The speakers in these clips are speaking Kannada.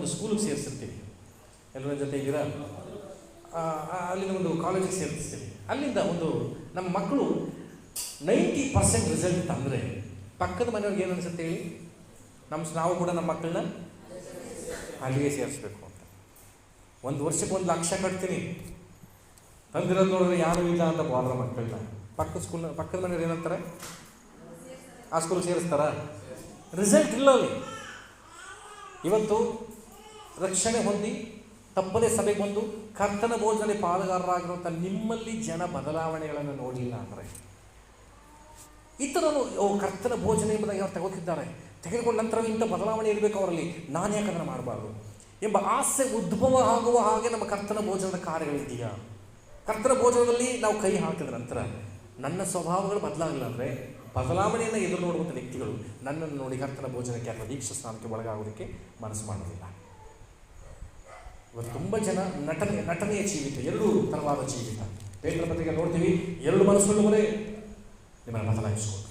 ಒಂದು ಸ್ಕೂಲಿಗೆ ಸೇರಿಸಿರ್ತೀವಿ. ಎಲ್ಲರ ಜೊತೆ ಆ, ಒಂದು ಕಾಲೇಜಿಗೆ ಸೇರಿಸ್ತೀವಿ ಅಲ್ಲಿಂದ ಒಂದು ನಮ್ಮ ಮಕ್ಕಳು ನೈಂಟಿ ಪರ್ಸೆಂಟ್ ರಿಸಲ್ಟ್ ತಂದರೆ ಪಕ್ಕದ ಮನೆಯವ್ರಿಗೆ ಏನು ಅನ್ಸುತ್ತೆ ಹೇಳಿ? ನಮ್ಮ ನಾವು ಕೂಡ ನಮ್ಮ ಮಕ್ಕಳನ್ನ ಅಲ್ಲಿಗೆ ಸೇರಿಸ್ಬೇಕು ಅಂತ. ಒಂದು ವರ್ಷಕ್ಕೆ ಒಂದು ಲಕ್ಷ ಕಟ್ತೀನಿ. ತಂದಿರೋದು ನೋಡಿದ್ರೆ ಯಾರೂ ಇಲ್ಲ ಅಂತ ಬಾದ್ರ ಮಕ್ಕಳನ್ನ ಪಕ್ಕದ ಸ್ಕೂಲ್ ಪಕ್ಕದ ಮನೆಯವ್ರು ಏನಂತಾರೆ? ಆ ಸ್ಕೂಲ್ ಸೇರಿಸ್ತಾರ? ರಿಸಲ್ಟ್ ಇಲ್ಲ ಅಲ್ಲಿ. ಇವತ್ತು ರಕ್ಷಣೆ ಹೊಂದಿ ತಪ್ಪದೇ ಸಭೆಗೆ ಬಂದು ಕರ್ತನ ಭೋಜನೆ ಪಾಲುಗಾರರಾಗಿರುವಂಥ ನಿಮ್ಮಲ್ಲಿ ಜನ ಬದಲಾವಣೆಗಳನ್ನು ನೋಡಲಿಲ್ಲ ಅಂದರೆ. ಇತರರು ಕರ್ತನ ಭೋಜನೆ ಎಂಬುದಾಗಿ ಅವ್ರು ತಗೋತಿದ್ದಾರೆ. ತೆಗೆದುಕೊಂಡ ನಂತರ ಇಂಥ ಬದಲಾವಣೆ ಇರಬೇಕು ಅವರಲ್ಲಿ. ನಾನು ಯಾಕಂದ್ರೆ ಮಾಡಬಾರ್ದು? ಎಂಬ ಆಸೆ ಉದ್ಭವ ಆಗುವ ಹಾಗೆ ನಮ್ಮ ಕರ್ತನ ಭೋಜನದ ಕಾರ್ಯಗಳಿದೆಯಾ ಕರ್ತನ ಭೋಜನದಲ್ಲಿ ನಾವು ಕೈ ಹಾಕಿದ ನಂತರ ನನ್ನ ಸ್ವಭಾವಗಳು ಬದಲಾಗಲಿಲ್ಲ ಅಂದರೆ ಬದಲಾವಣೆಯನ್ನು ಎದುರು ನೋಡುವಂಥ ವ್ಯಕ್ತಿಗಳು ನನ್ನನ್ನು ನೋಡಿ ಕರ್ತನ ಭೋಜನಕ್ಕೆ ಅಥವಾ ದೀಕ್ಷಾ ಸ್ನಾನಕ್ಕೆ ಒಳಗಾಗೋದಕ್ಕೆ ಮನಸ್ಸು ಮಾಡೋದಿಲ್ಲ ಇವತ್ತು ತುಂಬ ಜನ ನಟನೆ, ನಟನೆಯ ಜೀವಿತ, ಎರಡೂ ತರವಾದ ಜೀವಿತ. ಪೇಟ್ರ ಪತ್ರಿಕೆ ನೋಡ್ತೀವಿ, ಎರಡು ಮನಸ್ಸುಳ್ಳವರೇ ನಿಮ್ಮನ್ನು ಬದಲಾಯಿಸಿಕೊಂಡ್ರೆ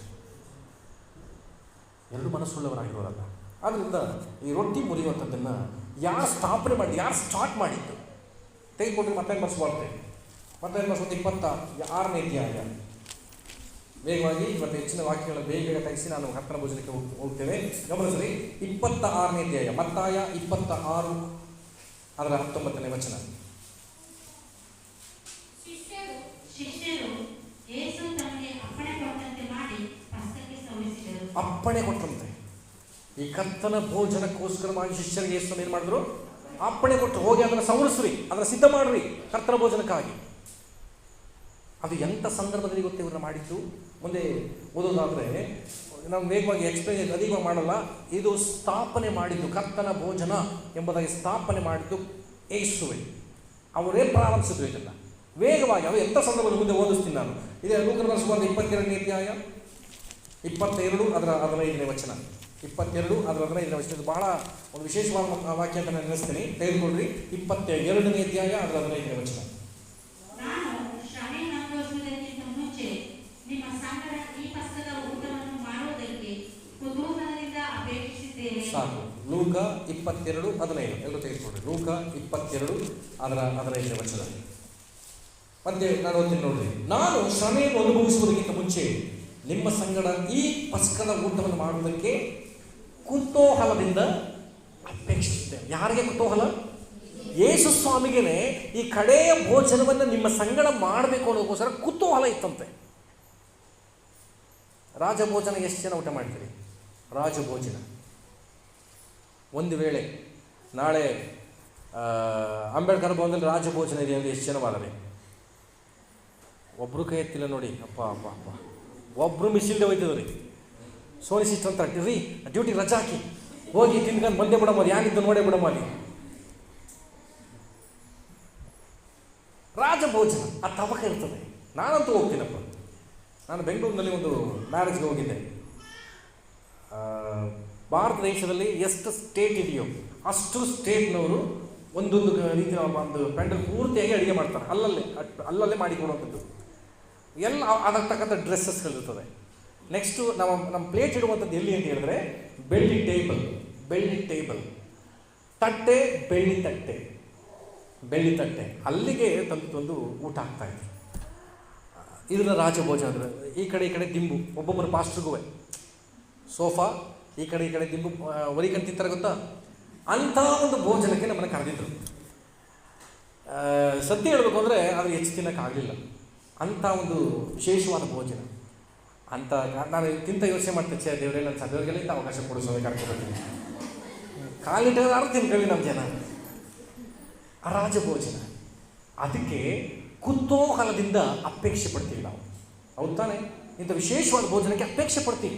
ಎರಡು ಮನಸ್ಸುಳ್ಳವರಾಗಿರೋರಲ್ಲ. ಆದ್ದರಿಂದ ಈ ರೊಟ್ಟಿ ಮುರಿಯುವಂಥದ್ದನ್ನು ಯಾರು ಸ್ಥಾಪನೆ ಮಾಡಿ, ಯಾರು ಸ್ಟಾರ್ಟ್ ಮಾಡಿದ್ದು? ತೆಗೆದುಕೊಂಡ್ರೆ ಮತ್ತೆ ಬರ್ಸ್ಬಾರ್ದು ಮತ್ತೆ ಒಂದು ಇಪ್ಪತ್ತ ಆರನೇ ಅಧ್ಯಾಯ. ವೇಗವಾಗಿ ಇವತ್ತು ಹೆಚ್ಚಿನ ವಾಕ್ಯಗಳ ಬೇಗ ಬೇಗ ತೆಗೆಸಿ ನಾನು ಹತ್ತನ ಭೋಜನಕ್ಕೆ ಹೋಗ್- ಹೋಗ್ತೇವೆ. ಗಮನಿಸ್ರಿ, ಇಪ್ಪತ್ತ ಆರನೇ ಅಧ್ಯಾಯ, ಮತ್ತಾಯ ಇಪ್ಪತ್ತ ಆರು. ಅದರ ಹತ್ತೊಂಬತ್ತನೇ ವಚನ. ಅಪ್ಪಣೆ ಮಾಡಿ ಕೊಟ್ಟರಂತೆ ಈ ಕರ್ತನ ಭೋಜನಕ್ಕೋಸ್ಕರವಾಗಿ ಶಿಷ್ಯರಿಗೆ ಯೇಸು ಏನು ಮಾಡಿದ್ರು? ಅಪ್ಪಣೆ ಕೊಟ್ಟು ಹೋಗಿ ಅದನ್ನು ಸವರಿಸ್ರಿ ಅದನ್ನು ಸಿದ್ಧ ಮಾಡ್ರಿ ಕರ್ತನ ಭೋಜನಕ್ಕಾಗಿ. ಅದು ಎಂಥ ಸಂದರ್ಭದಲ್ಲಿ ಗೊತ್ತೇ ಇವ್ರನ್ನ ಮಾಡಿದ್ದು? ಮುಂದೆ ಓದೋದಾದರೆ ನಾವು ವೇಗವಾಗಿ ಎಕ್ಸ್ಪ್ಲೇನ್ ಅಧಿಕವಾಗಿ ಮಾಡಲ್ಲ. ಇದು ಸ್ಥಾಪನೆ ಮಾಡಿದ್ದು, ಕರ್ತನ ಭೋಜನ ಎಂಬುದಾಗಿ ಸ್ಥಾಪನೆ ಮಾಡಿದ್ದು ಏಸುವೆ ಅವರೇ ಪ್ರಾರಂಭಿಸಿದ್ರು ಇದನ್ನು. ವೇಗವಾಗಿ ಅವು ಎಂಥ ಸಂದರ್ಭದ ಮುಂದೆ ಓದಿಸ್ತೀನಿ ನಾನು. ಇದೇ ಲೂಕನ ಸುಮಾರು ಇಪ್ಪತ್ತೆರಡನೇ ಅಧ್ಯಾಯ, ಇಪ್ಪತ್ತೆರಡು ಅದರ ಹದಿನೈದನೇ ವಚನ. ಇಪ್ಪತ್ತೆರಡು ಅದರ ಹದಿನೈದನೇ ವಚನ. ಇದು ಬಹಳ ಒಂದು ವಿಶೇಷವಾದ ವಾಕ್ಯ ಅಂತ ನಾನು ನೆನೆಸ್ತೀನಿ. ತೆಗೆದುಕೊಳ್ಳ್ರಿ. ಇಪ್ಪತ್ತ ಎರಡನೇ ಅಧ್ಯಾಯ ಅದರ ಹದಿನೈದನೇ ವಚನ ನಾನು ಶ್ರಮೆಯನ್ನು ಅನುಭವಿಸುವುದಕ್ಕಿಂತ ಮುಂಚೆ ನಿಮ್ಮ ಸಂಗಡ ಈ ಪಸ್ಕದ ಊಟವನ್ನು ಮಾಡುವುದಕ್ಕೆ ಕುತೂಹಲದಿಂದ ಅಪೇಕ್ಷಿಸಿದ್ದೇನೆ ಸಾಕು ಲೂಕ ಇಪ್ಪತ್ತೆರಡು ಹದಿನೈದು. ಎಲ್ಲರೂ ತೆಗೆದುಕೊಂಡ್ರೆ ಲೂಕ ಇಪ್ಪತ್ತೆರಡು ಅದರ ಹದಿನೈದನೇ ವಚನ. ಮತ್ತೆ ನಾನು ಓದ್ತೀನಿ ನೋಡ್ರಿ. ನಾನು ಶ್ರಮೆಯನ್ನು ಅನುಭವಿಸುವುದಕ್ಕಿಂತ ಮುಂಚೆ ನಿಮ್ಮ ಸಂಗಡ ಈ ಪಸ್ಕದ ಊಟವನ್ನು ಮಾಡುವುದಕ್ಕೆ ಕುತೂಹಲದಿಂದ ಅಪೇಕ್ಷಿಸುತ್ತೇನೆ. ಯಾರಿಗೆ ಕುತೂಹಲ? ಯೇಸು ಸ್ವಾಮಿಗೆನೆ ಈ ಕಡೆಯ ಭೋಜನವನ್ನು ನಿಮ್ಮ ಸಂಗಡ ಮಾಡಬೇಕು ಅನ್ನೋದಕ್ಕೋಸ್ಕರ ಕುತೂಹಲ ಇತ್ತಂತೆ. ರಾಜಭೋಜನ ಎಷ್ಟು ಜನ ಊಟ ಮಾಡ್ತೀರಿ? ರಾಜಭೋಜನ. ಒಂದು ವೇಳೆ ನಾಳೆ ಅಂಬೇಡ್ಕರ್ ಭವನದಲ್ಲಿ ರಾಜಭೋಜನ ಇದೆ ಅಂದರೆ ಎಷ್ಟು ಜನ ಬಾರದೆ ಒಬ್ಬರು ಕೈ ಎತ್ತಿಲ್ಲ ನೋಡಿ. ಅಪ್ಪ ಅಪ್ಪ ಅಪ್ಪ. ಒಬ್ಬರು ಮಿಸ್ ಹೋಯ್ತಿದ್ರು ರೀ ಸೋನಿ ಅಂತ ರೀ ಡ್ಯೂಟಿ ರಜಾ ಹಾಕಿ. ಹೋಗಿ ತಿನ್ಕೊಂಡು ಬಂದೇ ಬಿಡಮ್ಮ ಯಾನಿದ್ದು ನೋಡೇ ಬಿಡಮ್ಮ ಅಲ್ಲಿ. ರಾಜಭೋಜನ ಆ ತವಕ ಇರ್ತದೆ. ನಾನಂತೂ ಹೋಗ್ತೀನಪ್ಪ. ನಾನು ಬೆಂಗಳೂರಿನಲ್ಲಿ ಒಂದು ಮ್ಯಾರೇಜ್ಗೆ ಹೋಗಿದ್ದೆ. ಭಾರತ ದೇಶದಲ್ಲಿ ಎಷ್ಟು ಸ್ಟೇಟ್ ಇದೆಯೋ ಅಷ್ಟು ಸ್ಟೇಟ್ನವರು ಒಂದೊಂದು ರೀತಿಯ ಒಂದು ಪೆಂಡಲ್ ಪೂರ್ತಿಯಾಗಿ ಅಡುಗೆ ಮಾಡ್ತಾರೆ. ಅಲ್ಲಲ್ಲೇ ಅಲ್ಲಲ್ಲೇ ಮಾಡಿಕೊಡುವಂಥದ್ದು ಎಲ್ಲ ಅದಕ್ಕೆ ತಕ್ಕಂಥ ಡ್ರೆಸ್ಸಸ್ಗಳಿರ್ತದೆ ನೆಕ್ಸ್ಟು ನಮ್ಮ ನಮ್ಮ ಪ್ಲೇಟ್ ಇಡುವಂಥದ್ದು ಎಲ್ಲಿ ಅಂತ ಹೇಳಿದ್ರೆ ಬೆಳ್ಳಿ ಟೇಬಲ್ ಬೆಳ್ಳಿ ಟೇಬಲ್ ತಟ್ಟೆ, ಬೆಳ್ಳಿ ತಟ್ಟೆ. ಬೆಳ್ಳಿ ತಟ್ಟೆ. ಅಲ್ಲಿಗೆ ತಂದು ತಂದು ಊಟ ಆಗ್ತಾ ಇದೆ ಇದರ ರಾಜಭೋಜ ಅಂದ್ರೆ ಈ ಕಡೆ ಈ ಕಡೆ ದಿಂಬು, ಒಬ್ಬೊಬ್ಬರು ಪಾಸ್ಟ್ರಿಗೂ ಸೋಫಾ ಈ ಕಡೆ ಈ ಕಡೆ ದಿಂಬು ಒರಿಕಂತ ತಿಂತಾರೆ ಗೊತ್ತಾ? ಅಂಥ ಒಂದು ಭೋಜನಕ್ಕೆ ನಮ್ಮನ್ನು ಕರೆದಿದ್ರು. ಸತ್ಯ ಹೇಳಬೇಕು ಅಂದರೆ ಅದು ಹೆಚ್ಚು ತಿನ್ನೋಕ್ಕಾಗಲಿಲ್ಲ ಅಂಥ ಒಂದು ವಿಶೇಷವಾದ ಭೋಜನ. ಅಂತ ನಾನು ತಿಂತ ಯೋಚನೆ ಮಾಡ್ತೇನೆ ಚೇ ದೇವರೇ, ನನ್ನ ಸದ್ಯವರಿಗೆಲ್ಲ ಇಂಥ ಅವಕಾಶ ಕೊಡಿಸೋದು ಕರ್ಕೊಬರ್ತೀನಿ ಕಾಲಿಟ್ಟಾರು ತಿನ್ಕೊಳ್ಳಿ ನಮ್ಮ ಜನ. ರಾಜ ಭೋಜನ. ಅದಕ್ಕೆ ಕುತೂಹಲದಿಂದ ಅಪೇಕ್ಷೆ ಪಡ್ತೀವಿ ನಾವು. ಹೌದು ತಾನೆ? ಇಂಥ ವಿಶೇಷವಾದ ಭೋಜನಕ್ಕೆ ಅಪೇಕ್ಷೆ ಪಡ್ತೀವಿ.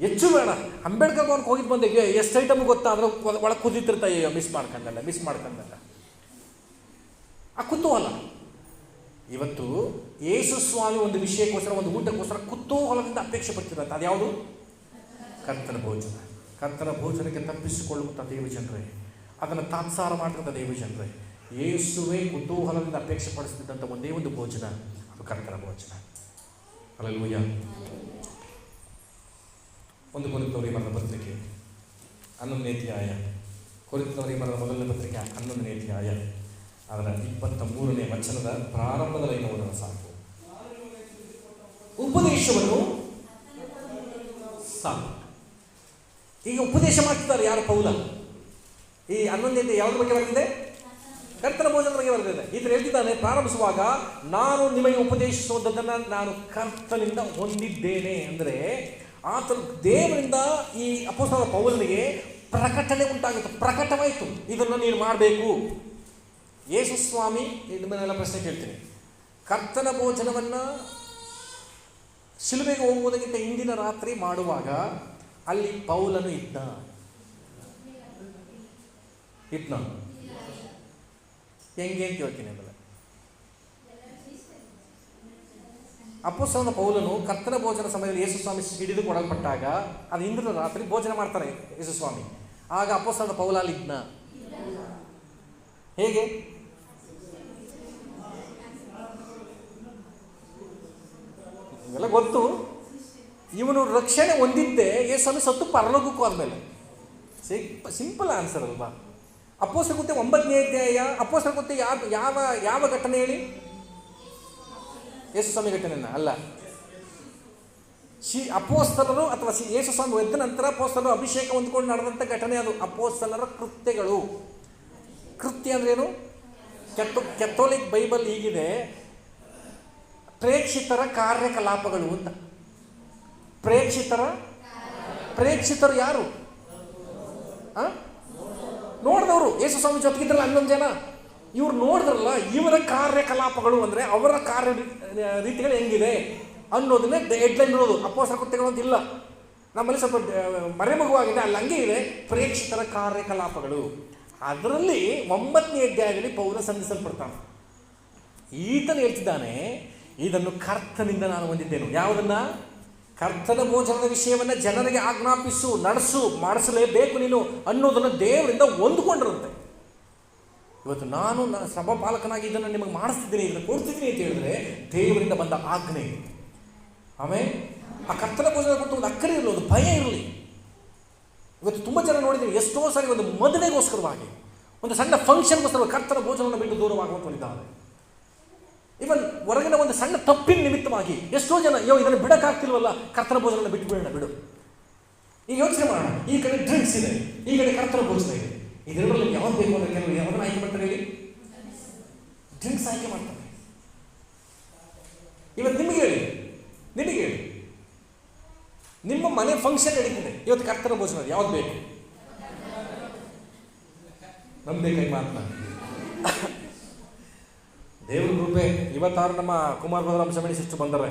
ಹೆಚ್ಚು ಬೇಡ. ಅಂಬೇಡ್ಕರ್ ಭವನಕ್ಕೆ ಹೋಗಿದ್ದು ಬಂದೆ ಎಷ್ಟು ಐಟಮ್ ಗೊತ್ತಾ? ಅಂದ್ರೆ ಒಳಗೆ ಕುದಿತಿರ್ತಾ ಅಯ್ಯೋ ಮಿಸ್ ಮಾಡ್ಕೊಂಡಲ್ಲ ಮಿಸ್ ಮಾಡ್ಕೊಂಡಲ್ಲ. ಆ ಕುತೂಹಲ ಇವತ್ತು ಯೇಸು ಸ್ವಾಮಿ ಒಂದು ವಿಷಯಕ್ಕೋಸ್ಕರ, ಒಂದು ಊಟಕ್ಕೋಸ್ಕರ ಕುತೂಹಲದಿಂದ ಅಪೇಕ್ಷೆ ಪಡ್ತಿರಂತೆ. ಅದ್ಯಾವುದು ಕರ್ತನ ಭೋಜನ. ಕರ್ತನ ಭೋಜನಕ್ಕೆ ತಪ್ಪಿಸಿಕೊಳ್ಳುವಂಥ ದೇವ ಜನರೇ. ಅದನ್ನು ತಾತ್ಸಾರ ಮಾಡ್ತಕ್ಕಂಥ ದೇವಜನರೇ ಯೇಸುವೆ ಕುತೂಹಲದಿಂದ ಅಪೇಕ್ಷೆ ಪಡಿಸ್ತಿದ್ದಂಥ ಒಂದೇ ಒಂದು ಭೋಜನ. ಅದು ಕರ್ತನ ಭೋಜನ. ಅಲ್ಲೂಯ್ಯ ಒಂದು ಕೊರಿತವರಿಗೆ ಬರೆದ ಪತ್ರಿಕೆ. ಹನ್ನೊಂದನೇ ಅಧ್ಯಾಯ. ಕೊರಿತವರಿಗೆ ಬರೆದ ಮೊದಲನೇ ಪತ್ರಿಕೆ, ಹನ್ನೊಂದನೇ ಅಧ್ಯಾಯ. ಅದರ ಇಪ್ಪತ್ತ ಮೂರನೇ ವಚನದ ಪ್ರಾರಂಭದಲ್ಲಿ ನೋಡೋಣ ಸಾಕು. ಉಪದೇಶವನ್ನು ಸಾಕು. ಈಗ ಉಪದೇಶ ಮಾಡ್ತಿದ್ದಾರೆ ಯಾರು? ಪೌಲ. ಈ ಹನ್ನೊಂದನೇ ಯಾವ್ದ್ರ ಬಗ್ಗೆ ಬರೆದಿದೆ? ಕರ್ತನ ಭೋಜನದ ಬಗ್ಗೆ ಬರೆದಿದೆ. ಇದನ್ನು ಹೇಳ್ತಿದ್ದಾನೆ, ಪ್ರಾರಂಭಿಸುವಾಗ, ನಾನು ನಿಮಗೆ ಉಪದೇಶಿಸುವುದನ್ನು ನಾನು ಕರ್ತನಿಂದ ಹೊಂದಿದ್ದೇನೆ. ಅಂದರೆ ಆತ ದೇವರಿಂದ ಈ ಅಪೋಸ್ತಲ ಪೌಲನಿಗೆ ಪ್ರಕಟಣೆ ಉಂಟಾಗಿತ್ತು. ಪ್ರಕಟವಾಯಿತು. ಇದನ್ನು ನೀನು ಮಾಡಬೇಕು. ಯೇಸುಸ್ವಾಮಿ ನಿಮ್ಮನ್ನೆಲ್ಲ ಪ್ರಶ್ನೆ ಕೇಳ್ತೀನಿ. ಕರ್ತನ ಭೋಜನವನ್ನು ಶಿಲುಬೆಗೆ ಹೋಗುವುದಕ್ಕಿಂತ ಹಿಂದಿನ ರಾತ್ರಿ ಮಾಡುವಾಗ ಅಲ್ಲಿ ಪೌಲನು ಇದ್ದ. ಇದ್ನ? ಹೆಂಗೆ ಅಂತ ಹೇಳ್ತೀನಿ ಆಮೇಲೆ ಪೌಲನು ಕರ್ತನ ಭೋಜನ ಸಮಯದಲ್ಲಿ ಯೇಸು ಸ್ವಾಮಿ ಹಿಡಿದು ಕೊಡಲ್ಪಟ್ಟಾಗ ಅದು ಇಂದಿನ ರಾತ್ರಿ ಭೋಜನ ಮಾಡ್ತಾರೆ ಯೇಸು ಸ್ವಾಮಿ. ಆಗ ಅಪ್ಪಸ್ತಲನ ಪೌಲ ಅಲ್ಲಿದ್ನ. ಹೇಗೆ? ಇವೆಲ್ಲ ಗೊತ್ತು? ಇವನು ರಕ್ಷಣೆ ಹೊಂದಿದ್ದೆ ಯೇಸ್ವಾಮಿ ಸತ್ತು ಪರಲೋಕಕ್ಕೂ ಆದಮೇಲೆ ಸಿಂಪಲ್ ಆನ್ಸರ್ ಅಲ್ವಾ? ಅಪ್ಪೋಸ್ತರ ಕೃತ್ಯ ಒಂಬತ್ತನೇ ಅಧ್ಯಾಯ ಅಪ್ಪೋಸ್ತರ ಕೃತ್ಯ ಯಾವ ಯಾವ ಯಾವ ಘಟನೆ ಹೇಳಿ? ಯೇಸು ಸ್ವಾಮಿ ಘಟನೆನ ಅಲ್ಲ. ಶ್ರೀ ಅಪೋಸ್ತಲರು ಅಥವಾ ಶ್ರೀ ಯೇಸು ಸ್ವಾಮಿ ಎದ್ದ ನಂತರ ಅಪೋಸ್ತಲರು ಅಭಿಷೇಕ ಹೊಂದ್ಕೊಂಡು ನಡೆದಂಥ ಘಟನೆ ಅದು. ಅಪೋಸ್ತಲರ ಕೃತ್ಯಗಳು. ಕೃತ್ಯ ಅಂದ್ರೇನು ಕೆಟ್ಟು ಕೆಥೋಲಿಕ್ ಬೈಬಲ್ ಹೀಗಿದೆ. ಪ್ರೇಕ್ಷಿತರ ಕಾರ್ಯಕಲಾಪಗಳು ಅಂತ. ಪ್ರೇಕ್ಷಿತರ? ಪ್ರೇಕ್ಷಿತರು ಯಾರು? ನೋಡಿದವರು. ಯೇಸು ಸ್ವಾಮಿ ಜೊತೆಗಿದ್ರಲ್ಲ ಹನ್ನೊಂದು ಜನ? ಇವ್ರು ನೋಡಿದ್ರಲ್ಲ, ಇವರ ಕಾರ್ಯಕಲಾಪಗಳು ಅಂದರೆ ಅವರ ಕಾರ್ಯ ರೀತಿಗಳು ಹೆಂಗಿದೆ ಅನ್ನೋದನ್ನೇ ಹೆಡ್ಲೈನ್ ಇರೋದು. ಅಪ್ಪೋಸರ ಕೃತ್ಯಗಳು ಅಂತ ಇಲ್ಲ. ನಮ್ಮಲ್ಲಿ ಸ್ವಲ್ಪ ಮರೆಮಗುವಾಗಿದೆ, ಅಲ್ಲಿ ಹಂಗೆ ಇದೆ. ಪ್ರೇಕ್ಷಿತರ ಕಾರ್ಯಕಲಾಪಗಳು. ಅದರಲ್ಲಿ ಒಂಬತ್ತನೇ ಅಧ್ಯಾಯದಲ್ಲಿ ಪೌರ ಸಂಧಿಸಲ್ಪಡ್ತಾನೆ. ಈತನು ಹೇಳ್ತಿದ್ದಾನೆ, ಇದನ್ನು ಕರ್ತನಿಂದ ನಾನು ಹೊಂದಿದ್ದೇನು. ಯಾವುದನ್ನ? ಕರ್ತನ ಭೋಜನದ ವಿಷಯವನ್ನು ಜನರಿಗೆ ಆಜ್ಞಾಪಿಸು, ನಡೆಸು, ಮಾಡಿಸಲೇಬೇಕು ನೀನು ಅನ್ನೋದನ್ನು ದೇವರಿಂದ ಹೊಂದ್ಕೊಂಡಿರುತ್ತೆ ಇವತ್ತು ನಾನು ನನ್ನ ಸಭಾಪಾಲಕನಾಗಿ ಇದನ್ನು ನಿಮಗೆ ಮಾಡಿಸ್ತಿದ್ದೀನಿ, ಇದನ್ನು ಕೊಡ್ತಿದ್ದೀನಿ ಅಂತ ಹೇಳಿದ್ರೆ ದೇವರಿಂದ ಬಂದ ಆಜ್ಞೆ. ಆಮೇಲೆ ಆ ಕರ್ತನ ಭೋಜನ ಒಂದು ಅಕ್ಕರೆ ಇರಲಿ, ಒಂದು ಭಯ ಇರಲಿ. ಇವತ್ತು ತುಂಬ ಜನ ನೋಡಿದ್ದೀನಿ ಎಷ್ಟೋ ಸಾರಿ ಒಂದು ಮದುವೆಗೋಸ್ಕರವಾಗಿ ಒಂದು ಸಣ್ಣ ಫಂಕ್ಷನ್ಗೋಸ್ಕರ ಕರ್ತನ ಭೋಜನವನ್ನು ಬಿಟ್ಟು ದೂರವಾಗುವಂಥವರಿದ್ದಾರೆ. ಇವನ್ ಹೊರಗಿನ ಒಂದು ಸಣ್ಣ ತಪ್ಪಿನ ನಿಮಿತ್ತವಾಗಿ ಎಷ್ಟೋ ಜನ, ಅಯ್ಯೋ, ಇದನ್ನು ಬಿಡಕ್ಕಾಗ್ತಿಲ್ವಲ್ಲ, ಕರ್ತನ ಭೋಜನ ಬಿಟ್ಟು ಬಿಡೋಣ ಬಿಡು. ಈಗ ಯೋಚನೆ ಮಾಡೋಣ, ಈ ಕಡೆ ಡ್ರಿಂಕ್ಸ್ ಇದೆ, ಈ ಕಡೆ ಕರ್ತನ ಭೋಜನ ಇದೆ. ಇದೆರಡರಲ್ಲಿ ಯಾವ್ದು ಬೇಕು ಅಂದ್ರೆ ಕೆಲವರು ಯಾವ್ದನ್ನ ಆಯ್ಕೆ ಮಾಡ್ತಾರೆ ಹೇಳಿ? ಡ್ರಿಂಕ್ಸ್ ಆಯ್ಕೆ ಮಾಡ್ತಾರೆ. ಇವತ್ತು ನಿಮಗೆ ಹೇಳಿ. ನಿಮಗೆ ಹೇಳಿ. ನಿಮ್ಮ ಮನೆ ಫಂಕ್ಷನ್ ನಡೀತಿದೆ. ಇವತ್ತು ಕರ್ತನ ಭೋಜನ, ಯಾವ್ದು ಬೇಕು? ನಮ್ದೇ ಕೈ ಮಾತನ್ನ ದೇವ್ರ ಕೃಪೆ, ಇವತ್ತಾರು ನಮ್ಮ ಕುಮಾರ್ ಭದ್ರಾಂಶ ಶಮಣಿ ಸಿಸ್ಟರ್ ಬಂದರೆ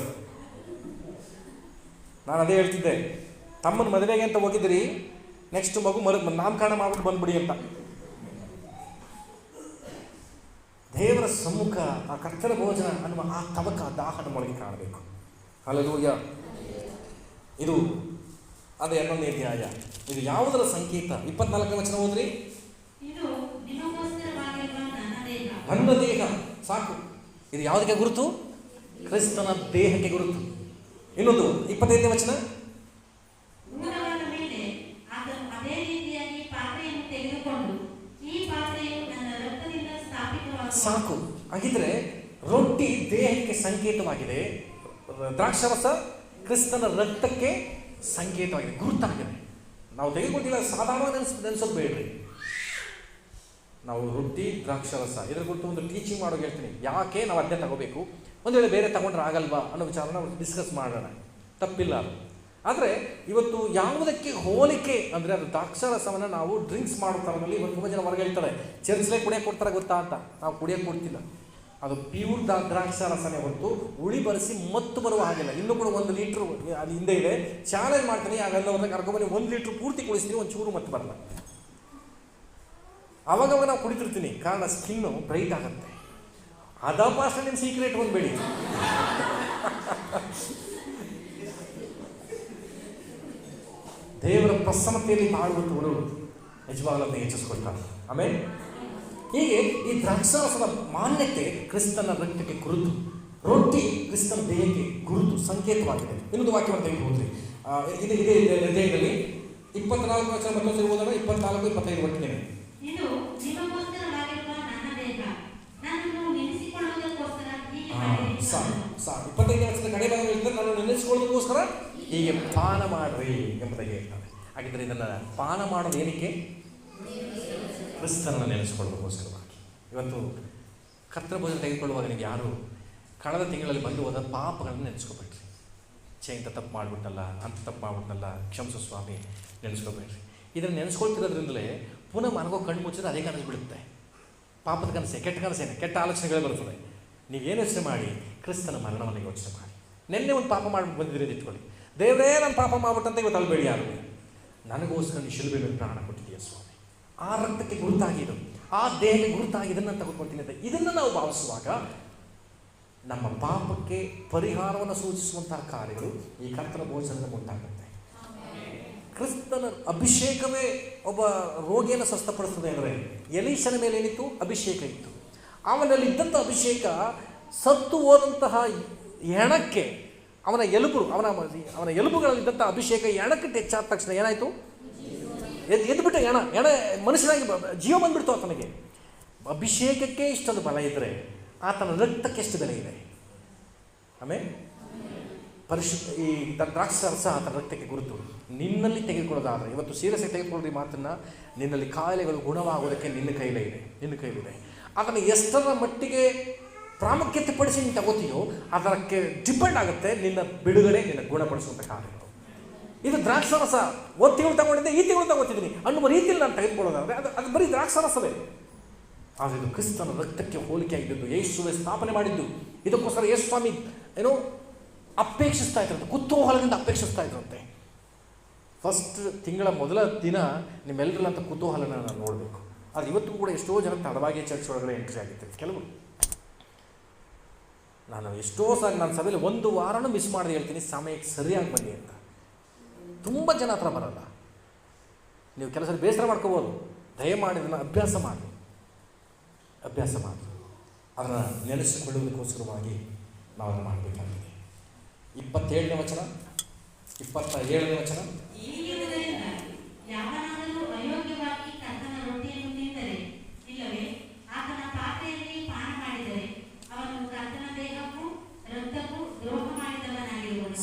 ನಾನು ಅದೇ ಹೇಳ್ತಿದ್ದೆ. ತಮ್ಮನ ಮದುವೆಗೆ ಅಂತ ಹೋಗಿದ್ರಿ. ನೆಕ್ಸ್ಟ್ ಮಗು ಮರ ನಾಮಕರಣ ಮಾಡ್ಬಿಟ್ಟು ಬಂದ್ಬಿಡಿ ಅಂತ. ದೇವರ ಸಮ್ಮುಖ ಆ ಕರ್ತನ ಭೋಜನ ಅನ್ನುವ ಆ ತವಕ ದಾಹ ನಮ್ಮೊಳಗೆ ಕಾಣಬೇಕು. ಅಲ್ಲೂಯ್ಯ ಇದು ಅದು ಹನ್ನೊಂದನೇ ಅಧ್ಯಾಯ. ಇದು ಯಾವುದರ ಸಂಕೇತ? ಇಪ್ಪತ್ನಾಲ್ಕನೇ ವಚನ ಹೋದ್ರಿ ನನ್ನ ದೇಹ. ಸಾಕು. ಇದು ಯಾವುದಕ್ಕೆ ಗುರುತು? ಕ್ರಿಸ್ತನ ದೇಹಕ್ಕೆ ಗುರುತು. ಇನ್ನೊಂದು ಇಪ್ಪತ್ತೈದನೇ ವಚನ ಊಟವಾದ ಮೇಲೆ ಆತನು ಅದೇ ರೀತಿಯಾಗಿ ಪಾತ್ರೆಯನ್ನು ತೆಗೆದುಕೊಂಡು ಈ ಪಾತ್ರೆಯು ನನ್ನ ರಕ್ತದಿಂದ ಸ್ಥಾಪಿತವಾಗುವ ಸಾಕು ಹಾಗಿದ್ರೆ ರೊಟ್ಟಿ ದೇಹಕ್ಕೆ ಸಂಕೇತವಾಗಿದೆ. ದ್ರಾಕ್ಷರಸ ಕ್ರಿಸ್ತನ ರಕ್ತಕ್ಕೆ ಸಂಕೇತವಾಗಿದೆ. ಗುರುತಾಗಿದೆ ನಾವು ತೆಗೆದುಕೊಂಡಿಲ್ಲ, ಸಾಧಾರಣ ನೆನ್ಸ್ ಬೇಡ್ರಿ. ನಾವು ರೊಟ್ಟಿ, ದ್ರಾಕ್ಷರಸ, ಇದ್ರ ಕುರಿತು ಒಂದು ಟೀಚಿಂಗ್ ಮಾಡೋಕೆ ಹೇಳ್ತೀನಿ. ಯಾಕೆ ನಾವು ಅದನ್ನೇ ತಗೋಬೇಕು? ಒಂದು ವೇಳೆ ಬೇರೆ ತಗೊಂಡ್ರೆ ಆಗಲ್ವಾ ಅನ್ನೋ ವಿಚಾರನ ಡಿಸ್ಕಸ್ ಮಾಡೋಣ. ತಪ್ಪಿಲ್ಲ ಆದರೆ ಇವತ್ತು ಯಾವುದಕ್ಕೆ ಹೋಲಿಕೆ ಅಂದರೆ ಅದು ದ್ರಾಕ್ಷರಸವನ್ನು ನಾವು ಡ್ರಿಂಕ್ಸ್ ಮಾಡೋ ಥರದಲ್ಲಿ ಇವತ್ತು ತುಂಬ ಜನ ಹೊರಗೆ ಹೇಳ್ತಾರೆ ಚರ್ಚ್ಲೇ ಕುಡಿಯೋಕೆ ಕೊಡ್ತಾರೆ ಗೊತ್ತಾ ಅಂತ? ನಾವು ಕುಡಿಯೋಕೆ ಕೊಡ್ತಿಲ್ಲ. ಅದು ಪ್ಯೂರ್ ದ್ರಾಕ್ಷ ದ್ರಾಕ್ಷಾರಸನೇ ಹೊರತು ಉಳಿ ಬರೆಸಿ ಮತ್ತು ಬರುವ ಹಾಗಿಲ್ಲ. ಇನ್ನೂ ಕೂಡ ಒಂದು ಲೀಟ್ರ್ ಅದು ಹಿಂದೆ ಇದೆ. ಚಾಲೆಂಜ್ ಮಾಡ್ತೀನಿ ಆಗೆಲ್ಲ ಅವ್ರನ್ನ ಕರ್ಕೊಂಬನ್ನಿ. ಒಂದು ಲೀಟ್ರ್ ಪೂರ್ತಿ ಕುಡಿಸ್ತೀನಿ ಒಂದು ಚೂರು ಮತ್ತೆ ಬರಲ್ಲ ಅವಾಗವಾಗ ನಾವು ಕುಡಿತಿರ್ತೀನಿ. ಕಾರಣ ಸ್ಕಿನ್ನು ಬ್ರೈಟ್ ಆಗುತ್ತೆ. ಅದಪ್ಪ ಅಷ್ಟೇ ನಿಮ್ಮ ಸೀಕ್ರೆಟ್ ಬಂದ್ಬೇಡಿ ದೇವರ ಪ್ರಸನ್ನತೆಯಲ್ಲಿ ಬಾಳುವಂಥವರು ನಿಜವಾಗ್ಲೂ ಹೆಚ್ಚಿಸ್ಕೊಳ್ತಾರೆ. ಆಮೇಲೆ ಹೀಗೆ ಈ ದ್ರಾಕ್ಷಾರಸದ ಮಾನ್ಯತೆ ಕ್ರಿಸ್ತನ ರಕ್ತಕ್ಕೆ ಕುರುತು ರೊಟ್ಟಿ ಕ್ರಿಸ್ತನ ದೇಹಕ್ಕೆ ಗುರುತು ಸಂಕೇತವಾಗಿದೆ. ಇನ್ನೊಂದು ವಾಕ್ಯವನ್ನು ತೆಗೆದುಕೊಂಡ್ರಿ ಇದು ಇದೇ ದೇಹದಲ್ಲಿ ಇಪ್ಪತ್ನಾಲ್ಕು ವರ್ಷ ಮತ್ತೊಂದು ಹೋದಾಗ ಓದೋಣ. ಇಪ್ಪತ್ನಾಲ್ಕು ಇಪ್ಪತ್ತೈದು ಸಾಕು ಸಾಕು. ಇಪ್ಪತ್ತೈದನೇ ವರ್ಷದ ಕಡೆ ಭಾಗ ನಾನು ನೆನೆಸ್ಕೊಳ್ಳೋದಕ್ಕೋಸ್ಕರ ಹೀಗೆ ಪಾನ ಮಾಡ್ರಿ ಎಂಬುದಾಗಿ ಹೇಳ್ತಾರೆ. ಹಾಗಿದ್ರೆ ಇದನ್ನ ಪಾನ ಮಾಡೋದು ಏನಕ್ಕೆ? ಕ್ರಿಸ್ತನನ್ನು ನೆನೆಸ್ಕೊಳ್ಳೋದಕ್ಕೋಸ್ಕರವಾಗಿ. ಇವತ್ತು ಕರ್ತನ ಭೋಜನ ತೆಗೆದುಕೊಳ್ಳುವಾಗ ನಿಮಗೆ ಯಾರು ಕಳೆದ ತಿಂಗಳಲ್ಲಿ ಬಂದು ಹೋದ ಪಾಪಗಳನ್ನು ನೆನೆಸ್ಕೋಬೇಡ್ರಿ. ಛೇ, ಇಂಥ ತಪ್ಪು ಮಾಡಿಬಿಟ್ಟಲ್ಲ, ಅಂಥ ತಪ್ಪು ಮಾಡಿಬಿಟ್ಟಲ್ಲ, ಕ್ಷಮಿಸು ಸ್ವಾಮಿ, ನೆನೆಸ್ಕೋಬೇಡ್ರಿ. ಇದನ್ನು ನೆನೆಸ್ಕೊಳ್ತಿರೋದ್ರಿಂದಲೇ ಪುನಃ ಮನಗೋ ಕಣ್ಣು ಮುಚ್ಚಿದ್ರೆ ಅದೇ ಕನಸು ಬಿಡುತ್ತೆ ಪಾಪದ ಕನಸೆ, ಕೆಟ್ಟ ಕನಸೇನೆ, ಕೆಟ್ಟ ಆಲೋಚನೆಗಳೇ ಬರ್ತದೆ ನೀವೇನು ಯೋಚನೆ ಮಾಡಿ? ಕ್ರಿಸ್ತನ ಮರಣವನ್ನು ಯೋಚನೆ ಮಾಡಿ. ನಿನ್ನೆ ಒಂದು ಪಾಪ ಮಾಡಿ ಬಂದಿದ್ದೀರಿ ಇಟ್ಕೊಳ್ಳಿ. ದೇವರೇ, ನಾನು ಪಾಪ ಮಾಡ್ಬಿಟ್ಟಂತ ಇವತ್ತು ಅಲ್ಬೇಡಿ ಯಾರು? ನನಗೋಸ್ಕರ ನೀ ಶಿಲ್ಬೆ ಪ್ರಾಣ ಕೊಟ್ಟಿದ್ದೀಯ ಸ್ವಾಮಿ? ಆ ರಕ್ತಕ್ಕೆ ಗುರುತಾಗಿದ್ದು, ಆ ದೇಹಕ್ಕೆ ಗುರುತಾಗಿ ಇದನ್ನು ತೆಗೆದುಕೊಳ್ತೀನಿ ಅಂತ ಇದನ್ನು ನಾವು ಭಾವಿಸುವಾಗ ನಮ್ಮ ಪಾಪಕ್ಕೆ ಪರಿಹಾರವನ್ನು ಸೂಚಿಸುವಂತಹ ಕಾರ್ಯಗಳು ಈ ಕರ್ತನ ಭೋಜನದ ಉಂಟಾಗುತ್ತೆ ಕ್ರಿಸ್ತನ ಅಭಿಷೇಕವೇ ಒಬ್ಬ ರೋಗಿಯನ್ನು ಸ್ವಸ್ಥಪಡಿಸ್ತದೆ ಅಂದರೆ ಎಲೀಶನ ಮೇಲೆ ಏನಿತ್ತು? ಅಭಿಷೇಕ ಇತ್ತು. ಅವನಲ್ಲಿ ಇದ್ದಂಥ ಅಭಿಷೇಕ ಸತ್ತು ಹೋದಂತಹ ಹೆಣಕ್ಕೆ ಅವನ ಎಲುಬು, ಅವನ ಅವನ ಎಲುಬುಗಳಲ್ಲಿದ್ದಂಥ ಅಭಿಷೇಕ ಹೆಣಕ್ಕೆ ಟಚ್ ತಕ್ಷಣ ಏನಾಯಿತು? ಎದ್ದು ಎದ್ದುಬಿಟ್ಟ ಹೆಣ ಹೆಣ ಮನುಷ್ಯನಾಗಿ ಜೀವ ಬಂದ್ಬಿಡ್ತು ಆತನಿಗೆ. ಅಭಿಷೇಕಕ್ಕೆ ಇಷ್ಟೊಂದು ಬಲ ಇದ್ದರೆ ಆತನ ರಕ್ತಕ್ಕೆ ಎಷ್ಟು ಬೆಲೆ ಇದೆ? ಆಮೇಲೆ ಪರಿಶುದ್ಧ, ಈ ದ್ರಾಕ್ಷಾರಸ ಆತನ ರಕ್ತಕ್ಕೆ ಗುರುತು. ನಿನ್ನಲ್ಲಿ ತೆಗೆದುಕೊಳ್ಳೋದಾದರೆ, ಇವತ್ತು ಸೀರಿಯಸ್ ತೆಗೆದುಕೊಳ್ಳೋದು ಈ ಮಾತನ್ನು, ನಿನ್ನಲ್ಲಿ ಕಾಯಿಲೆಗಳು ಗುಣವಾಗೋದಕ್ಕೆ ನಿನ್ನ ಕೈಲೇ ಇದೆ, ನಿನ್ನ ಕೈಲಿದೆ ಅದನ್ನು ಎಷ್ಟರ ಮಟ್ಟಿಗೆ ಪ್ರಾಮುಖ್ಯತೆ ಪಡಿಸಿ ನೀನು ತಗೋತೀಯೋ, ಅದಕ್ಕೆ ಡಿಪೆಂಡ್ ಆಗುತ್ತೆ ನಿನ್ನ ಬಿಡುಗಡೆ, ನಿನ್ನ ಗುಣಪಡಿಸುವಂಥ ಕಾರ್ಯಗಳು ಇದು ದ್ರಾಕ್ಷಾರಸ. ಒಂದು ತಿಂಗಳು ತಗೊಂಡಿದ್ದೆ, ಈ ತಿಂಗಳು ತಗೋತಿದ್ದೀನಿ. ಅನ್ನುವ ರೀತಿಯಲ್ಲಿ ನಾನು ತೆಗೆದುಕೊಳ್ಳೋದಾದರೆ ಅದು ಅದು ಬರೀ ದ್ರಾಕ್ಷಾರಸವೇ. ಆದರೆ ಇದು ಕ್ರಿಸ್ತನ ರಕ್ತಕ್ಕೆ ಹೋಲಿಕೆಯಾಗಿದ್ದು ಯೇಸುವೆ ಸ್ಥಾಪನೆ ಮಾಡಿದ್ದು. ಇದಕ್ಕೋಸ್ಕರ ಯೇಸು ಸ್ವಾಮಿ, ಏನೋ, ಅಪೇಕ್ಷಿಸ್ತಾ ಇದ್ರಂತೆ. ಕುತೂಹಲದಿಂದ ಅಪೇಕ್ಷಿಸ್ತಾ ಇದ್ರಂತೆ. ಫಸ್ಟ್ ತಿಂಗಳ ಮೊದಲ ದಿನ ನಿಮ್ಮೆಲ್ಲರಲ್ಲಂತ ಕುತೂಹಲನ ನಾನು ನೋಡಬೇಕು. ಆದರೆ ಇವತ್ತು ಕೂಡ ಎಷ್ಟೋ ಜನ ತಡವಾಗಿ ಚರ್ಚ್ ಒಳಗಡೆ ಎಂಟ್ರಿ ಆಗಿರ್ತಾರೆ ಕೆಲವರು ನಾನು ಎಷ್ಟೋ ಸಾರಿ, ನಾನು ಸಭೆಯಲ್ಲಿ ಒಂದು ವಾರನೂ ಮಿಸ್ ಮಾಡದೆ ಹೇಳ್ತೀನಿ. ಸಮಯಕ್ಕೆ ಸರಿಯಾಗಿ ಬನ್ನಿ ಅಂತ. ತುಂಬ ಜನ ಹತ್ರ ಬರಲ್ಲ. ನೀವು ಕೆಲಸ ಬೇಸರ ಮಾಡ್ಕೋಬೋದು. ದಯಮಾಡಿ ಅದನ್ನು ಅಭ್ಯಾಸ ಮಾಡಿ. ಅಭ್ಯಾಸ ಮಾಡಿ. ಅದನ್ನು ನೆನೆಸಿಕೊಳ್ಳುವುದಕ್ಕೋಸ್ಕರವಾಗಿ ನಾವು ಅದನ್ನು ಮಾಡಬೇಕಾಗಿದೆ. ಇಪ್ಪತ್ತೇಳನೇ ವಚನ? ಇಪ್ಪತ್ತ ಏಳನೇ ವಚನ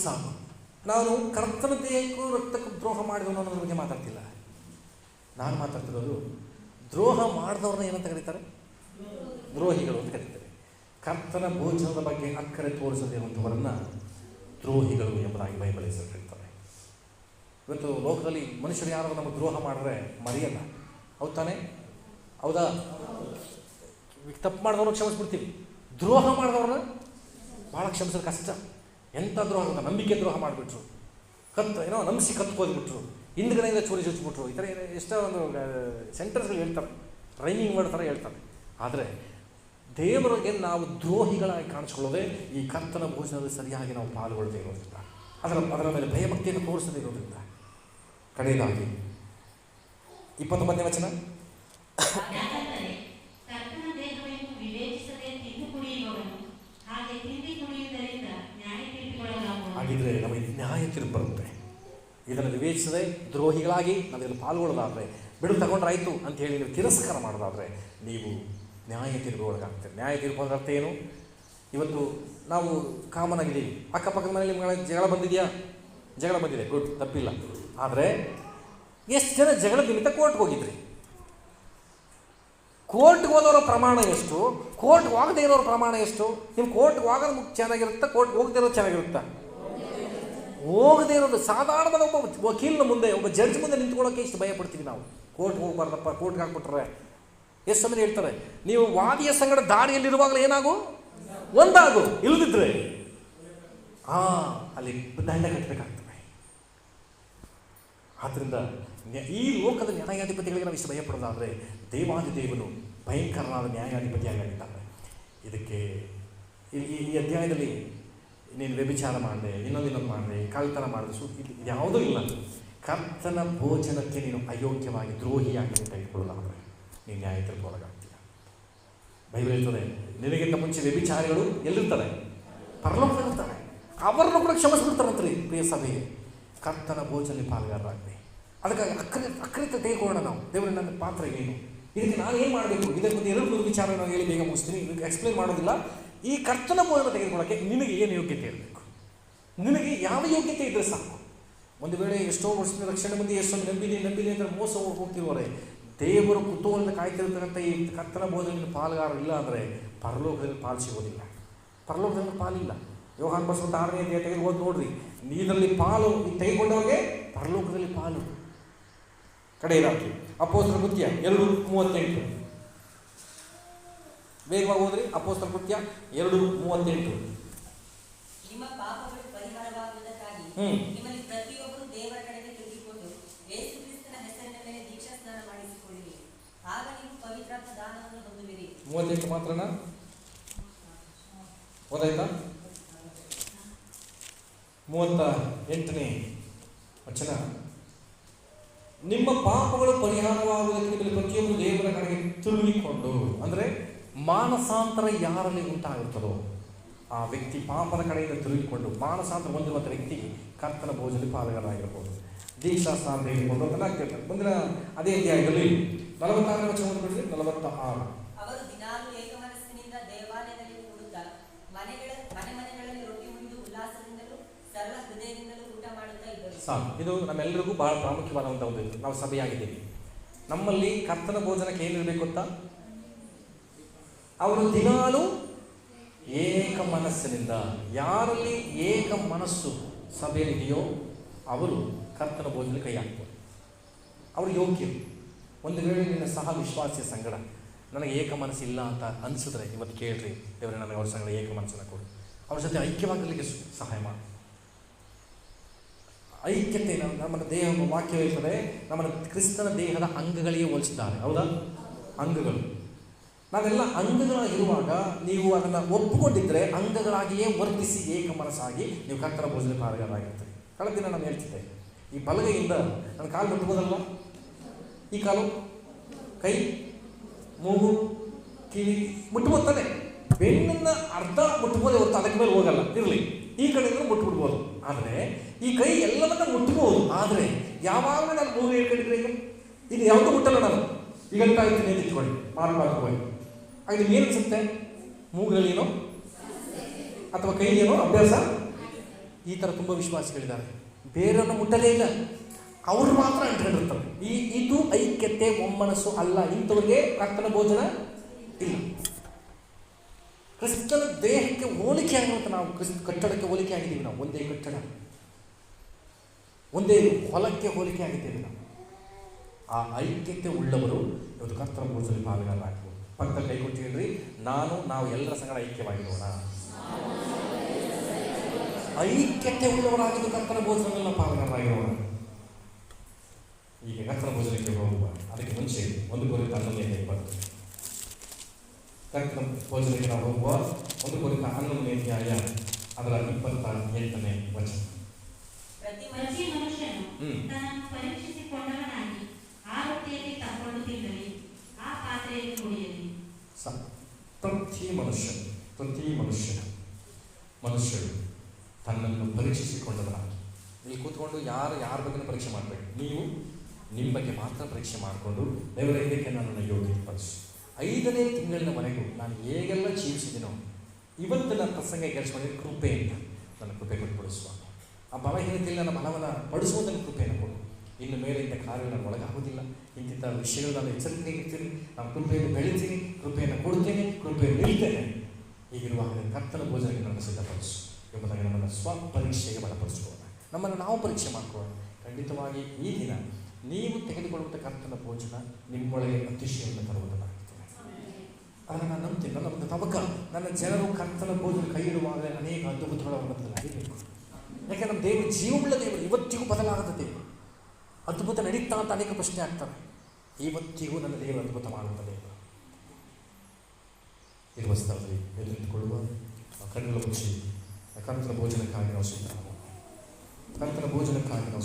ಸಾಕು. ನಾನು ಕರ್ತನ ದೇಹಕ್ಕೂ ರಕ್ತಕ್ಕೂ ದ್ರೋಹ ಮಾಡಿದವನು ಅನ್ನೋದ್ರ ಬಗ್ಗೆ ಮಾತಾಡ್ತಿಲ್ಲ. ನಾನು ಮಾತಾಡ್ತಿರೋದು ದ್ರೋಹ ಮಾಡಿದವ್ರನ್ನ ಏನಂತ ಕರೀತಾರೆ? ದ್ರೋಹಿಗಳು ಅಂತ ಕರೀತಾರೆ. ಕರ್ತನ ಭೋಜನದ ಬಗ್ಗೆ ಅಕ್ಕರೆ ತೋರಿಸದಿರುವಂಥವರನ್ನ ದ್ರೋಹಿಗಳು ಎಂಬುದಾಗಿ ಬೈಬಲ್ ಹೆಸರು ಇವತ್ತು ಲೋಕದಲ್ಲಿ ಮನುಷ್ಯರು ಯಾರು ನಮಗೆ ದ್ರೋಹ ಮಾಡಿದ್ರೆ ಮರೆಯಲ್ಲ. ಹೌದು ತಾನೇ? ಹೌದಾ? ತಪ್ಪು ಮಾಡಿದವ್ರನ್ನ ಕ್ಷಮಿಸ್ಬಿಡ್ತೀವಿ. ದ್ರೋಹ ಮಾಡಿದವ್ರನ್ನ ಭಾಳ ಕ್ಷಮಿಸೋದು ಕಷ್ಟ. ಎಂಥ ದ್ರೋಹ ಅಂತ ನಂಬಿಕೆ ದ್ರೋಹ ಮಾಡಿಬಿಟ್ರು. ಕತ್ತು ಏನೋ ನಂಬಿಸಿ ಕತ್ಕೋದ್ಬಿಟ್ರು ಹಿಂದ್ಗಡೆಯಿಂದ ಚೂರಿ ಚುಚ್ಚಿಬಿಟ್ರು ಈ ಥರ ಎಷ್ಟೋ ಒಂದು ಸೆಂಟರ್ಸ್ಗಳು ಹೇಳ್ತಾರೆ. ರೈಮಿಂಗ್ ವರ್ಡ್ ಥರ ಹೇಳ್ತಾರೆ. ಆದರೆ ದೇವರಿಗೆ ನಾವು ದ್ರೋಹಿಗಳಾಗಿ ಕಾಣಿಸ್ಕೊಳ್ಳೋದೇ ಈ ಕರ್ತನ ಭೋಜನದಲ್ಲಿ ಸರಿಯಾಗಿ ನಾವು ಪಾಲ್ಗೊಳ್ಳದೇ ಇರೋದ್ರಿಂದ. ಅದರ ಅದರ ಮೇಲೆ ಭಯಭಕ್ತಿಯನ್ನು ತೋರಿಸದೇ ಇರೋದ್ರಿಂದ. ಕಡೆಯದಾಗಿ. ಇಪ್ಪತ್ತೊಂಬತ್ತನೇ ವಚನ ಯಾಕಂದರೆ ಕರ್ತನ ದೇಹವನ್ನು ವಿವೇಚಿಸದೆ ತಿಂದು ಕುಡಿಯುವವನು ಹಾಗೆ ತಿಂಡಿ ಕುಡಿಯುವುದರಿಂದ ನ್ಯಾಯ ತೀರ್ಪಿಗೊಳಗಾಗುವನು ಹಾಗಿದ್ರೆ ನಮಗೆ ನ್ಯಾಯ ತೀರ್ಪು ಬರುತ್ತೆ ಇದನ್ನು ವಿವೇಚಿಸದೆ ದ್ರೋಹಿಗಳಾಗಿ ನಾವೆಲ್ಲ ಪಾಲ್ಗೊಳ್ಳೋದಾದರೆ ಬಿಡು ತಗೊಂಡ್ರಾಯ್ತು ಅಂತ ಹೇಳಿ ನೀವು ತಿರಸ್ಕಾರ ಮಾಡೋದಾದರೆ, ನೀವು ನ್ಯಾಯ ತೀರ್ಪು ಒಳಗಾಗ್ತೀರಿ ನ್ಯಾಯ ತೀರ್ಪು ಅಂದ್ರೆ ಅರ್ಥ ಏನು? ಇವತ್ತು ನಾವು ಕಾಮನ್ ಆಗಿದ್ದೀವಿ ಅಕ್ಕಪಕ್ಕದ ಮನೇಲಿ ನಿಮ್ಗೆ ಜಗಳ ಬಂದಿದೆಯಾ? ಜಗಳ ಬಂದಿದೆ. ಗುಡ್. ತಪ್ಪಿಲ್ಲ. ಆದರೆ ಎಷ್ಟು ಜನ ಜಗಳ ನಿಮಿತ್ತ ಕೋರ್ಟ್ಗೆ ಹೋಗಿದ್ರಿ? ಕೋರ್ಟ್ಗೆ ಹೋದವರ ಪ್ರಮಾಣ ಎಷ್ಟು? ಕೋರ್ಟ್ಗೆ ಹೋಗದೇ ಇರೋರ ಪ್ರಮಾಣ ಎಷ್ಟು? ನಿಮ್ಮ ಕೋರ್ಟ್ಗೆ ಹೋಗೋದು ಚೆನ್ನಾಗಿರುತ್ತಾ? ಕೋರ್ಟ್ಗೆ ಹೋಗದೇ ಇರೋದು ಚೆನ್ನಾಗಿರುತ್ತಾ? ಹೋಗದೇ ಇರೋದು ಸಾಧಾರಣವಾದ ಒಬ್ಬ ವಕೀಲನ ಮುಂದೆ, ಒಬ್ಬ ಜಡ್ಜ್ ಮುಂದೆ ನಿಂತ್ಕೊಳ್ಳೋಕೆ ಇಷ್ಟು ಭಯ ಪಡ್ತೀವಿ ನಾವು. ಕೋರ್ಟ್ಗೆ ಹೋಗ್ಬಾರ್ದಪ್ಪ ಕೋರ್ಟ್ಗೆ ಹಾಕ್ಬಿಟ್ರೆ. ಎಷ್ಟು ಸಮಯ ಹೇಳ್ತಾರೆ, ನೀವು ವಾದಿಯ ಸಂಗಡ ದಾರಿಯಲ್ಲಿರುವಾಗಲೇ ಏನಾಗು? ಒಂದಾಗು ಇಲ್ಲದಿದ್ರೆ ಆ, ಅಲ್ಲಿ ದಂಡ ಕಟ್ಟಬೇಕಾಗ್ತದೆ ಆದ್ದರಿಂದ ಈ ಲೋಕದ ನ್ಯಾಯಾಧಿಪತಿಗಳಿಗೆ ನಾವು ಇಷ್ಟು ಭಯಪಡೋದಾದರೆ ದೇವಾದಿ ದೇವನು ಭಯಂಕರನಾದ ನ್ಯಾಯಾಧಿಪತಿಯಾಗಿದ್ದಾನೆ ಇದಕ್ಕೆ ಈ ಅಧ್ಯಾಯದಲ್ಲಿ ನೀನು ವ್ಯಭಿಚಾರ ಮಾಡಿದೆ, ಇನ್ನೊಂದು ಇನ್ನೊಂದು ಮಾಡಿದೆ ಕಳ್ತನ ಮಾಡಿದೆ, ಸು ಯಾವುದೂ ಇಲ್ಲ. ಕರ್ತನ ಭೋಜನಕ್ಕೆ ನೀನು ಅಯೋಗ್ಯವಾಗಿ ದ್ರೋಹಿಯಾಗಿ ನೀನು ತೆಗೆದುಕೊಳ್ಳಲಾದರೆ ನೀನು ನ್ಯಾಯ ಒಳಗಾಗ್ತೀಯ. ಬೈಬಲ್ ಇರ್ತದೆ ನಿನಗಿಂತ ಮುಂಚೆ ವ್ಯಭಿಚಾರಿಗಳು ಎಲ್ಲಿರ್ತಾರೆ? ಪರಲೋಕದಲ್ಲಿರ್ತಾರೆ. ಅವರನ್ನು ಕೂಡ ಕ್ಷಮಿಸ್ಬಿಡ್ತಾರಂತ್ರಿ, ಪ್ರಿಯ ಸಭೆಗೆ. ಕರ್ತನ ಭೋಜನ ಪಾಲ್ಗಾರರಾಗ್ಲಿ. ಅದಕ್ಕಾಗಿ ಅಕ್ರಿ ಅಕ್ರಿತ ತೆಗೆದುಕೊಳ್ಳೋಣ ನಾವು. ದೇವರ, ನನ್ನ ಪಾತ್ರ ಏನು? ಇದಕ್ಕೆ ನಾನು ಏನು ಮಾಡಬೇಕು? ಇದಕ್ಕೆ ಒಂದು ಎರಡು ವಿಚಾರ ನಾನು ಹೇಳಿ ಬೇಗ ಮುಗಿಸ್ತೀನಿ. ಎಕ್ಸ್ಪ್ಲೇನ್ ಮಾಡೋದಿಲ್ಲ. ಈ ಕರ್ತನ ಮೂಲಕ ತೆಗೆದುಕೊಳ್ಳೋಕ್ಕೆ ನಿನಗೆ ಏನು ಯೋಗ್ಯತೆ ಇರಬೇಕು? ನಿನಗೆ ಯಾವ ಯೋಗ್ಯತೆ ಇದ್ದರೆ ಸಾಕು? ಒಂದು ವೇಳೆ ಎಷ್ಟೋ ವರ್ಷದಿಂದ ರಕ್ಷಣೆ ಮಂದಿ ಎಷ್ಟೊಂದು ನಂಬಿಲಿ ನಂಬಿಲಿ ಅಂದರೆ ಮೋಸ ಹೋಗ್ತಿರೋರೆ ದೇವರು ಕುತೂಹಲದ ಕಾಯ್ತಿರ್ತಕ್ಕಂಥ ಈ ಕರ್ತನ ಬೋಧನೆಯಿಂದ ಪಾಲ್ಗಾರ ಇಲ್ಲ ಅಂದರೆ ಪರಲೋಕದಲ್ಲಿ ಪಾಲು ಸಿಗೋದಿಲ್ಲ ಪರಲೋಕದಲ್ಲಿ ಪಾಲಿಲ್ಲ. ಯೋಹಾನ್ ಬಸವಂತ ಆರನೇ ಅಧ್ಯಾಯ ತೆಗೆದು ಓದಿ ನೋಡ್ರಿ. ನೀರಲ್ಲಿ ಪಾಲು ತೆಗೆದುಕೊಂಡವ್ರಿಗೆ ಪರಲೋಕದಲ್ಲಿ ಪಾಲು. ಕಡೆ ಇರಾಕಿ ಅಪೋಸ್ತರ ಕೃತ್ಯ ಎರಡು ಮೂವತ್ತೆಂಟು. ವೇಗವಾಗಿ ಹೋದ್ರಿ ಅಪೋಸ್ತ ಕೃತ್ಯ ಎರಡು ಮೂವತ್ತೆಂಟು. ಹ್ಮ್. ಮೂವತ್ತೆಂಟು ಮಾತ್ರನಾ ಓದಾಯ್ತಾ? ಮೂವತ್ತ ಎಂಟನೇ ವಚನ. ನಿಮ್ಮ ಪಾಪಗಳು ಪರಿಹಾರವಾಗುವುದಕ್ಕೆ ಪ್ರತಿಯೊಂದು ದೇವರ ಕಡೆಗೆ ತಿರುಗಿಕೊಂಡು ಅಂದರೆ ಮಾನಸಾಂತರ ಯಾರಲ್ಲಿ ಉಂಟಾಗುತ್ತದೋ ಆ ವ್ಯಕ್ತಿ ಪಾಪದ ಕಡೆಯಿಂದ ತಿರುಗಿಕೊಂಡು ಮಾನಸಾಂತರ ಹೊಂದಿರುವಂಥ ವ್ಯಕ್ತಿ ಕರ್ತನ ಭೋಜನ ಪಾಲುಗಾರರಾಗಿರ್ಬೋದು ದೀಕ್ಷಾ ಸ್ಥಾನ ಅಂತ ಅಂತ ಆಗ್ತಿರ್ತಾರೆ ಮುಂದಿನ ಅದೇ ಅಧ್ಯಾಯದಲ್ಲಿ ನಲವತ್ತಾರನೇ ವಚನವನ್ನು ಬಿಡಿಸಿ ನಲವತ್ತ ಆರು ಇದು ನಮ್ಮೆಲ್ಲರಿಗೂ ಬಹಳ ಪ್ರಾಮುಖ್ಯವಾದಂಥ ಒಂದು. ನಾವು ಸಭೆಯಾಗಿದ್ದೀವಿ. ನಮ್ಮಲ್ಲಿ ಕರ್ತನ ಭೋಜನಕ್ಕೆ ಏನಿರಬೇಕು ಅಂತ? ಅವರು ದಿನಾಲು ಏಕ ಮನಸ್ಸಿನಿಂದ, ಯಾರಲ್ಲಿ ಏಕ ಮನಸ್ಸು ಸಭೆಯಲ್ಲಿದೆಯೋ ಅವರು ಕರ್ತನ ಭೋಜನ ಕೈ ಹಾಕ್ತಾರೆ ಅವರು ಯೋಗ್ಯರು. ಒಂದು ವೇಳೆ ನಿನ್ನ ಸಹ ವಿಶ್ವಾಸಿಯ ಸಂಗಡ, ನನಗೆ ಏಕ ಮನಸ್ಸು ಇಲ್ಲ ಅಂತ ಅನಿಸಿದ್ರೆ, ಇವತ್ತು ಕೇಳ್ರಿ, ದೇವರೇ, ನನಗೆ ಅವ್ರ ಸಂಗಡ ಏಕ ಮನಸ್ಸನ್ನು ಕೊಡು. ಅವ್ರ ಜೊತೆ ಐಕ್ಯವಾಗಲಿಕ್ಕೆ ಸಹಾಯ ಮಾಡಿ. ಐಕ್ಯತೆ ನಮ್ಮ ನಮ್ಮ ದೇಹ ವಾಕ್ಯ ಹೇಳ್ತದೆ ನಮ್ಮನ್ನು ಕ್ರಿಸ್ತನ ದೇಹದ ಅಂಗಗಳಿಗೆ ಹೋಲಿಸಿದ್ದಾರೆ. ಹೌದಾ? ಅಂಗಗಳು. ನಾವೆಲ್ಲ ಅಂಗಗಳಾಗಿರುವಾಗ ನೀವು ಅದನ್ನು ಒಪ್ಪಿಕೊಂಡಿದ್ದರೆ ಅಂಗಗಳಾಗಿಯೇ ವರ್ತಿಸಿ ಏಕ ಮನಸ್ಸಾಗಿ ನೀವು ಕರ್ತನ ಭೋಜನ ಕಾರ್ಯಗಳಾಗಿರ್ತದೆ ಕಳೆದ ದಿನ ನಾನು ಹೇಳ್ತಿದ್ದೆ. ಈ ಬಲಗೈಯಿಂದ ನನ್ನ ಕಾಲು ಮುಟ್ಬೋದಲ್ವ ಈ ಕಾಲು? ಕೈ? ಮೂಗು? ಕಿವಿ? ಮುಟ್ಟಬೋದೇ ಬೆನ್ನನ್ನು ಅರ್ಧ ಮುಟ್ಬೋದೇ ಹೊತ್ತು ಅದಕ್ಕೆ ಮೇಲೆ ಹೋಗಲ್ಲ. ಇರಲಿ. ಈ ಕಡೆಯಿಂದ ಮುಟ್ಬಿಡ್ಬೋದು ಆದರೆ ಈ ಕೈ ಎಲ್ಲವನ್ನ ಮುಟ್ಬೋದು. ಆದರೆ ಯಾವಾಗಲೂ ನಾನು ಮೂಗು ಹೇಳ್ಕೊಂಡಿದ್ರೆ ಈಗ? ಇದು ಯಾವುದು ಮುಟ್ಟಲ್ಲ ನಾನು. ಈಗ ಅಂತ ಇದ್ದೀನಿ ನಿಂತ್ಕೊಳ್ಳಿ. ಹೋಗಿ ಏನು ಅನ್ಸುತ್ತೆ? ಅಥವಾ ಕೈಗೇನೋ ಅಭ್ಯಾಸ? ಈ ಥರ ತುಂಬ ವಿಶ್ವಾಸಿಗಳಿದ್ದಾರೆ. ಬೇರೆಯವ್ರನ್ನ ಮುಟ್ಟಲೇ ಇಲ್ಲ. ಅವ್ರು ಮಾತ್ರ ಅಂಟ್ಕೊಂಡಿರ್ತಾರೆ ಈ, ಇದು ಐಕ್ಯತೆ, ಒಮ್ಮನಸ್ಸು ಅಲ್ಲ. ಇಂಥವ್ರಿಗೆ ಕರ್ತನ ಭೋಜನ ಇಲ್ಲ. ಕ್ರಿಸ್ತನ ದೇಹಕ್ಕೆ ಹೋಲಿಕೆ ಆಗುವಂತ ನಾವು ಕ್ರಿಸ್ತ ಕಟ್ಟಡಕ್ಕೆ ಹೋಲಿಕೆ ಆಗಿದ್ದೀವಿ ನಾವು. ಒಂದೇ ಕಟ್ಟಡ. ಒಂದೇ ಹೊಲಕ್ಕೆ ಹೋಲಿಕೆ ಆಗಿದ್ದೇವೆ ನಾವು. ಆ ಐಕ್ಯತೆ ಉಳ್ಳವರು ಇವತ್ತು ಕರ್ತನ ಭೋಜನ ಪಾಲ್ಗಾರರಾಗ್ಬೋದು ಪಕ್ಕ ಕೈ ನಾನು ನಾವು ಎಲ್ಲರ ಸಂಗಡ ಐಕ್ಯವಾಗಿರೋಣ. ಐಕ್ಯತೆ ಉಳ್ಳವರಾಗಿದ್ದು ಕರ್ತನ ಭೋಜನಗಳನ್ನ ಪಾಲ್ಗಾರರಾಗಿರೋಣ ಈಗ ಕರ್ತನ ಭೋಜನಕ್ಕೆ ಹೋಗುವ. ಅದಕ್ಕೆ ಮುಂಚೆ ಒಂದು ಕುರಿತ ಹನ್ನೊಂದನೇ ಇಪ್ಪತ್ತು ಕರ್ತನ ಭೋಜನಕ್ಕೆ ನಾವು ಹೋಗುವ. ಒಂದು ಕುರಿತ ಹನ್ನೊಂದನೇ ಅಧ್ಯಾಯ ಅದರ ಇಪ್ಪತ್ತ ಎಂಟನೇ ವಚನ. ಪ್ರತಿ ಪ್ರತಿ ಮನುಷ್ಯನು ಹ್ಮ್. ಆ ಪಾತ್ರೆಯಲ್ಲಿ ಪ್ರತಿ ಮನುಷ್ಯ ಪ್ರತಿ ಮನುಷ್ಯ, ಮನುಷ್ಯರು ತನ್ನನ್ನು ಪರೀಕ್ಷಿಸಿಕೊಂಡವರಾಗಿ. ಇಲ್ಲಿ ಕೂತ್ಕೊಂಡು ಯಾರು, ಯಾರ ಬಗ್ಗೆ ಪರೀಕ್ಷೆ ಮಾಡಬೇಕು ನೀವು ನಿಮ್ಮ ಬಗ್ಗೆ ಮಾತ್ರ ಪರೀಕ್ಷೆ ಮಾಡಿಕೊಂಡು ದೇವರ ಇದಕ್ಕೆ ನನ್ನನ್ನು ಯೋಗ್ಯತೆ ಪಡಿಸಿ ಐದನೇ ತಿಂಗಳಿನವರೆಗೂ ನಾನು ಹೇಗೆಲ್ಲ ಜೀವಿಸಿದ್ದೀನೋ ಇವತ್ತು ನನ್ನ ಪ್ರಸಂಗ ಕೇಳಿಸ್ಕೊಂಡಿದ್ದು ಕೃಪೆಯಿಂದ ನನ್ನ ಕೃಪೆ ಕೊಟ್ಟು ಆ ಬಲಹೀನತೆಯಲ್ಲಿ ನನ್ನ ಬಲವನ್ನು ಪಡಿಸುವುದನ್ನು ಕೃಪೆಯನ್ನು ಕೊಡು. ಇನ್ನು ಮೇಲೆ ಇಂಥ ಕಾರ್ಯಗಳು ನಾನು ಒಳಗಾಗೋದಿಲ್ಲ ಇಂತಿಂಥ ವಿಷಯಗಳು ನಾನು ಎಚ್ಚರಿಕೆ ಇರ್ತೀನಿ ನಾನು ಕೃಪೆಯನ್ನು ಬೆಳಿತೀನಿ ಕೃಪೆಯನ್ನು ಕೊಡ್ತೇನೆ ಕೃಪೆಯನ್ನು ನಿಲ್ತೇನೆ. ಹಾಗೆ ಕರ್ತನ ಭೋಜನಕ್ಕೆ ನನ್ನ ಸಿದ್ಧಪಡಿಸು. ಎಂಬುದಾಗಿ ನಮ್ಮನ್ನು ಸ್ವ ಪರೀಕ್ಷೆಗೆ ಬಲಪಡಿಸ್ಕೊಳ್ಳೋಣ. ನಮ್ಮನ್ನು ನಾವು ಪರೀಕ್ಷೆ ಮಾಡಿಕೊಳ್ಳೋಣ. ಖಂಡಿತವಾಗಿ ಈ ದಿನ ನೀವು ತೆಗೆದುಕೊಳ್ಳುವಂಥ ಕರ್ತನ ಭೋಜನ ನಿಮ್ಮೊಳಗೆ ಅತಿಶಯವನ್ನು ತರುವುದನ್ನಾಗ್ತದೆ ಅದನ್ನು ನಾನು ನಂಬ್ತೀನಿ. ನನ್ನ ಒಂದು ತವಕ, ನನ್ನ ಜನರು ಕರ್ತನ ಭೋಜನ ಕೈ ಇರುವಾಗ ಅನೇಕ ಅದ್ಭುತಗಳ ಬದಲಾಗಬೇಕು ಯಾಕೆ ನಮ್ಮ ದೇವರು ಜೀವವುಳ್ಳ ದೇವರು. ಇವತ್ತಿಗೂ ಬದಲಾಗದ ದೇವರು. ಅದ್ಭುತ ನಡೀತಾ ಅಂತ ಅನೇಕ ಪ್ರಶ್ನೆ ಆಗ್ತವೆ. ಇವತ್ತಿಗೂ ನನ್ನ ದೇವರು ಅದ್ಭುತ ದೇವರು. ಇರುವ ಸ್ಥಳದಲ್ಲಿ ಆ ಕಣ್ಣುಗಳ ಮುಚ್ಚಿ ಕರ್ತನ ಭೋಜನಕ್ಕಾಗಿ ನಾವು ಸಿದ್ಧ ಕರ್ತನ ಭೋಜನಕ್ಕಾಗಿ ನಾವು